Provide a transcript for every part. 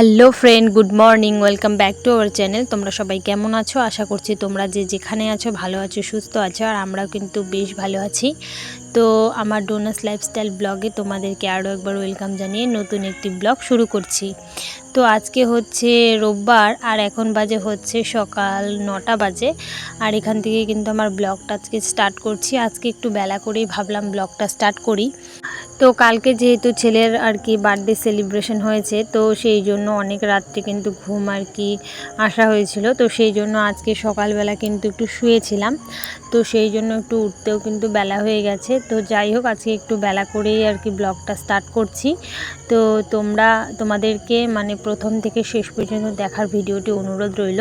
hello friend, good morning, welcome back to our channel. তোমরা সবাই কেমন আছো? আশা করছি তোমরা যে যেখানে আছো ভালো আছো, সুস্থ আছো, আর আমরাও কিন্তু বেশ ভালো আছি। তো আমার ডোনাস লাইফস্টাইল ব্লগে তোমাদেরকে আরও একবার ওয়েলকাম জানিয়ে নতুন একটি ব্লগ শুরু করছি। তো আজকে হচ্ছে রোববার, আর এখন বাজে হচ্ছে সকাল নটা বাজে। আর এখান থেকে কিন্তু আমার ব্লগটা আজকে স্টার্ট করছি। আজকে একটু বেলা করেই ভাবলাম ব্লগটা স্টার্ট করি। তো কালকে যেহেতু ছেলের আর কি বার্থডে সেলিব্রেশন হয়েছে, তো সেই জন্য অনেক রাত্রে কিন্তু ঘুম আর কি আসা হয়েছিল। তো সেই জন্য আজকে সকালবেলা কিন্তু একটু শুয়েছিলাম। তো সেই জন্য একটু উঠতেও কিন্তু বেলা হয়ে গেছে। তো যাই হোক, আজকে একটু বেলা করেই আর কি ব্লগটা স্টার্ট করছি। তো তোমরা, তোমাদেরকে মানে প্রথম থেকে শেষ পর্যন্ত দেখার ভিডিওটি অনুরোধ রইল।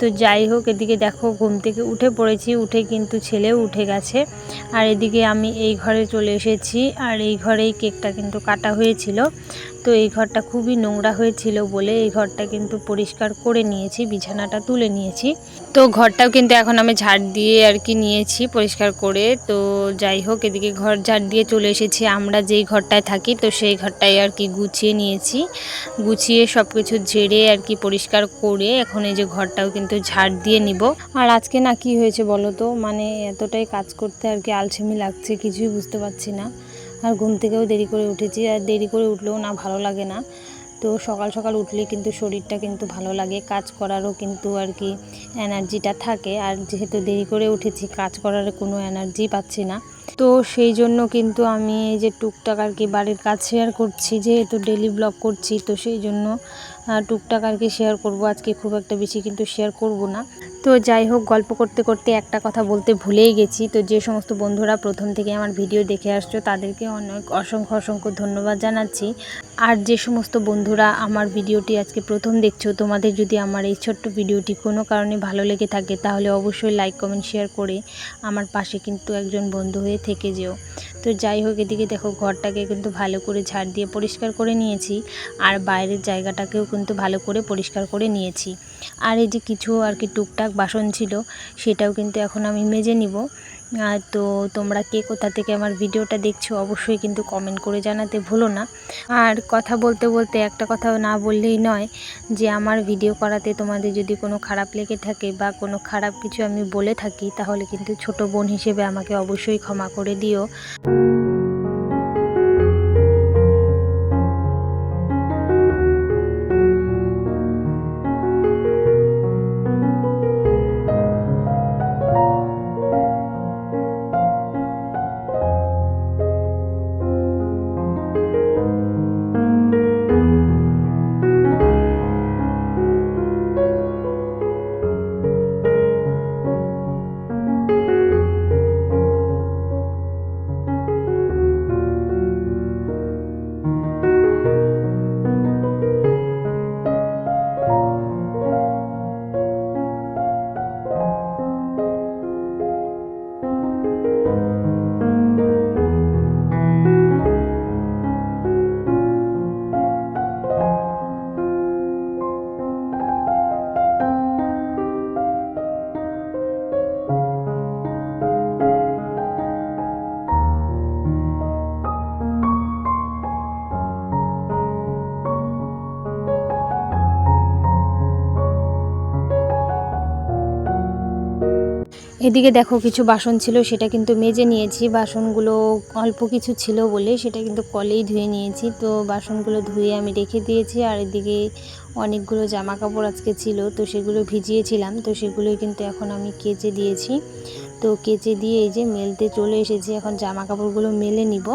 তো যাই হোক, এদিকে দেখো ঘুম থেকে উঠে পড়েছি, উঠে কিন্তু ছেলেও উঠে গেছে। আর এদিকে আমি এই ঘরে চলে এসেছি, আর এই ঘরেই কেকটা কিন্তু কাটা হয়েছিল। তো এই ঘরটা খুবই নোংরা হয়েছিল বলে এই ঘরটা কিন্তু পরিষ্কার করে নিয়েছি, বিছানাটা তুলে নিয়েছি। তো ঘরটাও কিন্তু এখন আমি ঝাড় দিয়ে আর কি নিয়েছি পরিষ্কার করে। তো যাই হোক, এদিকে ঘর ঝাড় দিয়ে চলে এসেছি। আমরা যেই ঘরটায় থাকি, তো সেই ঘরটাই আর কি গুছিয়ে নিয়েছি। গুছিয়ে সব কিছু ঝেড়ে আর কি পরিষ্কার করে এখন এই যে ঘরটাও কিন্তু ঝাড় দিয়ে নিব। আর আজকে না কি হয়েছে বলো তো? মানে এতটাই কাজ করতে আর কি আলসেমি লাগছে, কিছুই বুঝতে পারছি না। আর ঘুম থেকেও দেরি করে উঠেছি। আর দেরি করে উঠলেও না, ভালো লাগে না। তো সকাল সকাল উঠলে কিন্তু শরীরটা কিন্তু ভালো লাগে। কাজ করারও কিন্তু আর কি এনার্জিটা থাকে। আর যেহেতু দেরি করে উঠেছি, কাজ করার কোনো এনার্জি পাচ্ছি না। তো সেই জন্য কিন্তু আমি এই যে টুকটাক আর কি বাড়ির কাজ শেয়ার করছি, যেহেতু ডেলি ব্লগ করছি, তো সেই জন্য টুকটাক আর কি শেয়ার করব। আজকে খুব একটা বেশি কিন্তু শেয়ার করব না। তো যাই হোক, গল্প করতে করতে একটা কথা বলতে ভুলেই গেছি। তো যে সমস্ত বন্ধুরা প্রথম থেকে আমার ভিডিও দেখে আসছো, তাদেরকে অনেক অসংখ্য অসংখ্য ধন্যবাদ জানাচ্ছি। আর যে সমস্ত বন্ধুরা আমার ভিডিওটি আজকে প্রথম দেখছ, তোমাদের যদি আমার এই ছোট্ট ভিডিওটি কোনো কারণে ভালো লেগে থাকে, তাহলে অবশ্যই লাইক কমেন্ট শেয়ার করে আমার পাশে কিন্তু একজন বন্ধু হয়ে থেকে যেও। তো যাই হোক, এদিকে দেখো ঘরটাকে কিন্তু ভালো করে ঝাড় দিয়ে পরিষ্কার করে নিয়েছি আর বাইরের জায়গাটাকেও কিন্তু ভালো করে পরিষ্কার করে নিয়েছি। আর এই যে কিছু আর কি টুকটাক বাসন ছিল, সেটাও কিন্তু এখন আমি মেজে নিব। তো তোমরা কে কোথা থেকে আমার ভিডিওটা দেখছ অবশ্যই কিন্তু কমেন্ট করে জানাতে ভুলো না। আর কথা বলতে বলতে একটা কথা না বললেই নয় যে, আমার ভিডিও করাতে তোমাদের যদি কোনো খারাপ লেগে থাকে বা কোনো খারাপ কিছু আমি বলে থাকি, তাহলে কিন্তু ছোট বোন হিসেবে আমাকে অবশ্যই ক্ষমা করে দিও। Thank you. এদিকে দেখো কিছু বাসন ছিল, সেটা কিন্তু মেজে নিয়েছি। বাসনগুলো অল্প কিছু ছিল বলে সেটা কিন্তু কলেই ধুয়ে নিয়েছি। তো বাসনগুলো ধুয়ে আমি রেখে দিয়েছি আর এদিকে অনেকগুলো জামা কাপড় আজকে ছিল, তো সেগুলো ভিজিয়েছিলাম। তো সেগুলোই কিন্তু এখন আমি কেচে দিয়েছি। তো কেচে দিয়ে এই যে মেলতে চলে এসেছি, এখন জামা কাপড়গুলো মেলে নিব।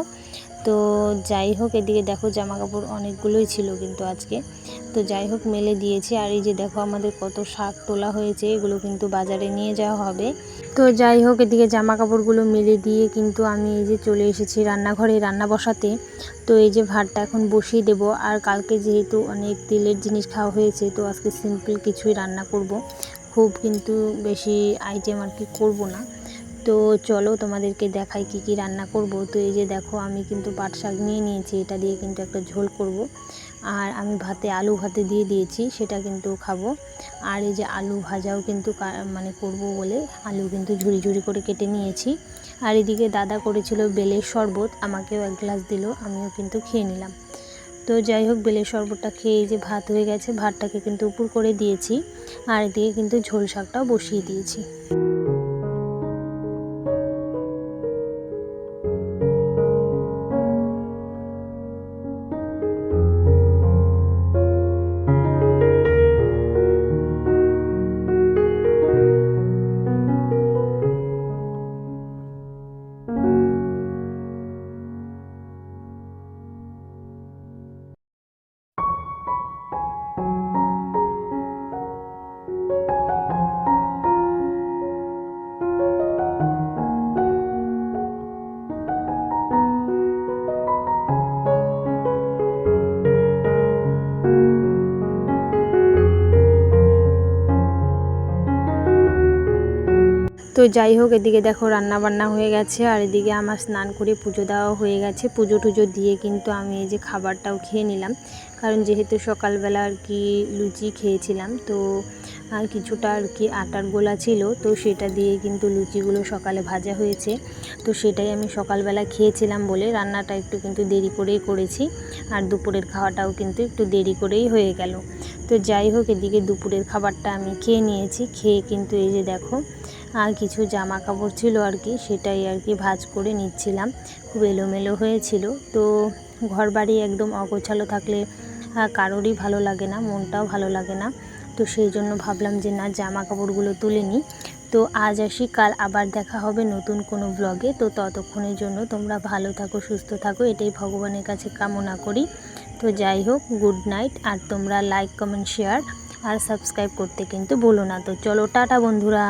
তো যাই হোক, এদিকে দেখো জামা কাপড় অনেকগুলোই ছিল কিন্তু আজকে। তো যাই হোক, মেলে দিয়েছি। আর এই যে দেখো আমাদের কত শাক তোলা হয়েছে, এগুলো কিন্তু বাজারে নিয়ে যাওয়া হবে। তো যাই হোক, এদিকে জামা কাপড়গুলো মেলে দিয়ে কিন্তু আমি এই যে চলে এসেছি রান্নাঘরে রান্না বসাতে। তো এই যে ভাতটা এখন বসিয়ে দেব। আর কালকে যেহেতু অনেক তেলের জিনিস খাওয়া হয়েছে, তো আজকে সিম্পল কিছুই রান্না করব। খুব কিন্তু বেশি আইটেম আর কি করব না। তো চলো তোমাদেরকে দেখাই কি কি রান্না করব। তো এই যে দেখো, আমি কিন্তু পাট শাক নিয়ে নিয়েছি, এটা দিয়ে কিন্তু একটা ঝোল করব। আর আমি ভাতে আলু ভাতে দিয়ে দিয়েছি, সেটা কিন্তু খাব। আর এই যে আলু ভাজাও কিন্তু মানে করব বলে আলু কিন্তু ঝুড়ি ঝুড়ি করে কেটে নিয়েছি। আর এদিকে দাদা করেছিল বেলের শরবত, আমাকেও এক গ্লাস দিল, আমিও কিন্তু খেয়ে নিলাম। তো যাই হোক, বেলের শরবতটা খেয়ে যে ভাত হয়ে গেছে, ভাতটাকে কিন্তু উপর করে দিয়েছি। আর এদিকে কিন্তু ঝোল শাকটাও বসিয়ে দিয়েছি। তো যাই হোক, এদিকে দেখো রান্না বান্না হয়ে গেছে আর এদিকে আমার স্নান করে পুজো দেওয়া হয়ে গেছে। পুজো টুজো দিয়ে কিন্তু আমি এই যে খাবারটাও খেয়ে নিলাম। কারণ যেহেতু সকালবেলা আর কি লুচি খেয়েছিলাম, তো আর কিছুটা আর কি আটার গোলা ছিল, তো সেটা দিয়ে কিন্তু লুচিগুলো সকালে ভাজা হয়েছে। তো সেটাই আমি সকালবেলা খেয়েছিলাম বলে রান্নাটা একটু কিন্তু দেরি করেই করেছি আর দুপুরের খাওয়াটাও কিন্তু একটু দেরি করেই হয়ে গেল। তো যাই হোক, এদিকে দুপুরের খাবারটা আমি খেয়ে নিয়েছি। খেয়ে কিন্তু এই যে দেখো আর কিছু জামা কাপড় ছিল আর কি, সেটাই আর কি ভাজ করে নিচ্ছিলাম। খুব এলোমেলো হয়েছিল। তো ঘর বাড়ি একদম অগোছালো থাকলে কারোরই ভালো লাগে না, মনটাও ভালো লাগে না। তো সেই জন্য ভাবলাম যে না জামা কাপড়গুলো তুলে নিই। তো আজ আসি, কাল আবার দেখা হবে নতুন কোনো ব্লগে তো ততক্ষণের জন্য তোমরা ভালো থাকো, সুস্থ থাকো। এটাই ভগবানের কাছে কামনা করি। তো যাই হোক গুড নাইট আর তোমরা লাইক কমেন্ট শেয়ার আর সাবস্ক্রাইব করতে কিন্তু বলো না। তো চলো, টাটা বন্ধুরা।